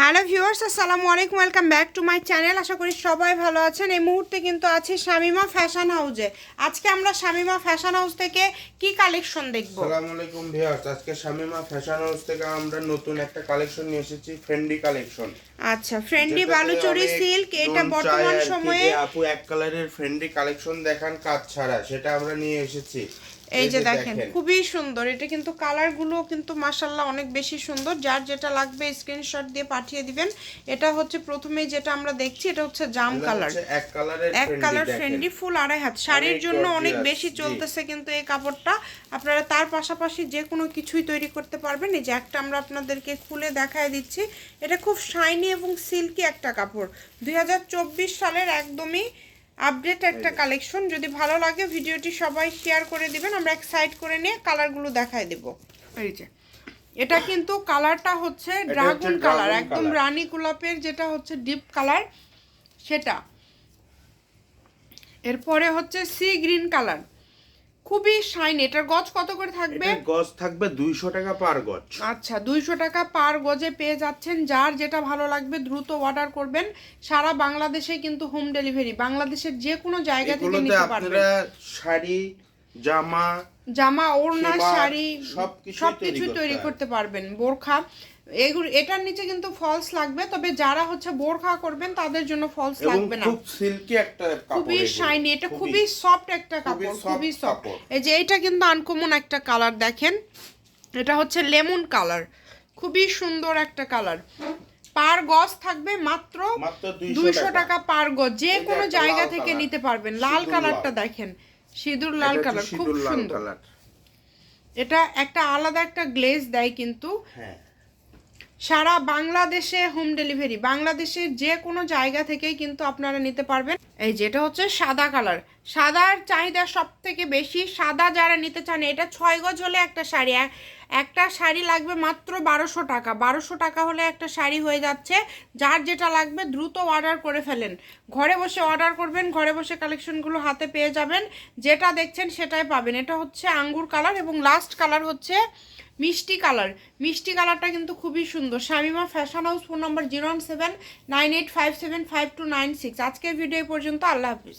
Hello viewers আসসালামু আলাইকুম welcome back to my channel. আশা করি সবাই ভালো আছেন। এই মুহূর্তে কিন্তু আছি শামিমা ফ্যাশন হাউসে আজকে আমরা শামিমা ফ্যাশন হাউস থেকে কি কালেকশন দেখব? আসসালামু আলাইকুম ভিউয়ার্স আজকে শামিমা ফ্যাশন হাউস থেকে আমরা নতুন একটা কালেকশন নিয়ে এসেছি ফ্রেন্ডি কালেকশন। আচ্ছা ফ্রেন্ডলি বালুচরি সিল্ক এটা বর্তমান সময়ে আপু এক কালারের ফ্রেন্ডি কালেকশন দেখান কাজ ছাড়া সেটা আমরা নিয়ে এসেছি। এই যে দেখেন খুবই সুন্দর। এটা কিন্তু কালারগুলো কিন্তু মাসাল্লাহ অনেক বেশি সুন্দর। যার যেটা লাগবে স্ক্রিনশট দিয়ে পাঠিয়ে দিবেন। এটা হচ্ছে প্রথমে যেটা আমরা দেখছি এটা হচ্ছে জাম কালার এক কালার ফ্রেন্ডলি ফুল আড়াই হাত। শাড়ির জন্য অনেক বেশি চলতেছে কিন্তু এই কাপড়টা। আপনারা তার পাশাপাশি যে কোনো কিছুই তৈরি করতে পারবেন। এই যে একটা আমরা আপনাদেরকে খুলে দেখায় দিচ্ছি। এটা খুব শাইনি এবং সিল্কি একটা কাপড়। দুই হাজার চব্বিশ সালের একদমই আপডেট একটা কালেকশন যদি ভালো লাগে ভিডিওটি সবাই শেয়ার করে দিবেন। আমরা এক সাইড করে নিয়ে কালারগুলো দেখায় দেব। এই যে এটা কিন্তু কালারটা হচ্ছে ড্রাগন কালার একদম রানী গোলাপের যেটা হচ্ছে ডিপ কালার সেটা। এরপরে হচ্ছে সি গ্রিন কালার খুবই শাইন এটার গজ কত করে থাকবে? গজ থাকবে 200 টাকা পার গজ। আচ্ছা দুইশো টাকা পার গজে পেয়ে যাচ্ছেন যার যেটা ভালো লাগবে দ্রুত অর্ডার করবেন। সারা বাংলাদেশে কিন্তু হোম ডেলিভারি বাংলাদেশের যে কোনো জায়গা থেকে নিতে পারবেন। শাড়ি জামা জামা ওড়না শাড়ি সবকিছুই সবকিছু তৈরি করতে পারবেন। বোরখা এগুলো এটার নিচে কিন্তু ফলস লাগবে তবে যারা হচ্ছে বোরখা করবেন তাদের জন্য ফলস লাগবে না। খুব সিল্কি একটা কাপড় খুবই। শাইনি এটা খুবই- সফট একটা কাপড় খুবই সফট এই যে এটা কিন্তু আনকমন একটা কালার দেখেন। এটা হচ্ছে লেমন কালার খুবই সুন্দর একটা কালার পার গজ থাকবে মাত্র মাত্র 200 দুইশো টাকা। পার গজ যে কোনো জায়গা থেকে নিতে পারবেন। লাল কালারটা দেখেন। সিঁদুর লাল কালার খুব সুন্দর। এটা একটা আলাদা একটা গ্লেজ দেয় কিন্তু হ্যাঁ। সারা বাংলাদেশে হোম ডেলিভারি বাংলাদেশের যে কোনো জায়গা থেকেই কিন্তু আপনারা নিতে পারবেন। এই যেটা হচ্ছে সাদা কালার সাদার চাহিদা সব থেকে বেশি, সাদা যারা নিতে চান, এটা ছয় গজ হলে একটা শাড়ি একটা শাড়ি লাগবে মাত্র বারোশো টাকা। বারোশো টাকা হলে একটা শাড়ি হয়ে যাচ্ছে, যার যেটা লাগবে দ্রুত অর্ডার করে ফেলেন। ঘরে বসে অর্ডার করবেন, ঘরে বসে কালেকশনগুলো হাতে পেয়ে যাবেন, যেটা দেখছেন সেটাই পাবেন। এটা হচ্ছে আঙ্গুর কালার এবং লাস্ট কালার হচ্ছে মিষ্টি কালার মিষ্টি কালারটা কিন্তু খুবই সুন্দর। Shamima fashion house phone number zero one seven nine eight five seven five two nine six আজকের ভিডিও পর্যন্ত, আল্লাহ হাফিজ।